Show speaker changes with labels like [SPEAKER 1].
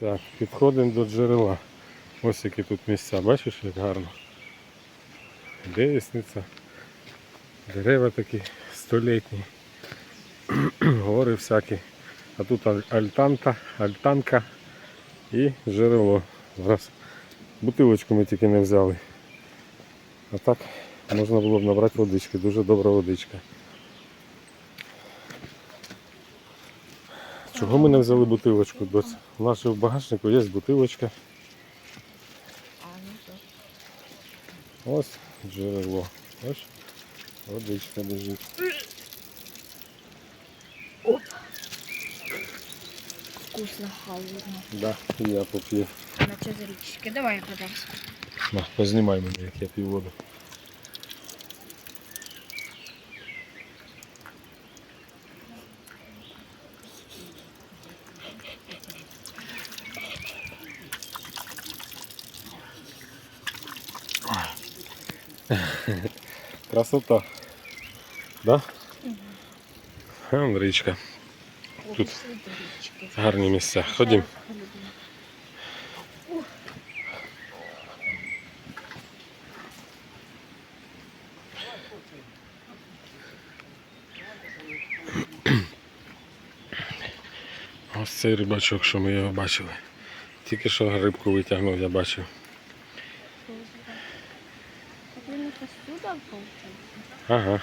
[SPEAKER 1] Так, підходимо до джерела. Ось які тут місця, бачиш, як гарно. Девісниця. Дерева такі столітні. Гори всякі. А тут аль- альтанка, альтанка і джерело. Зараз бутилочку ми тільки не взяли. А так можна було б набрати водички. Дуже добра водичка. Чого ми не взяли бутилочку? Доць? У нас в багажнику є бутилочка. Ось джерело. Ось водичка лежить.
[SPEAKER 2] Вкусно, холодно.
[SPEAKER 1] Да, і я поп'ю.
[SPEAKER 2] З річки. Давай я подамся.
[SPEAKER 1] Познімай мене, як я п'ю воду. Красота. Да? Вон річка. Тут гарні місця. Ходім. Ось цей рибачок, що ми його бачили. Тільки що рибку витягнув, я бачив.
[SPEAKER 2] Він посуда получився.
[SPEAKER 1] Ага.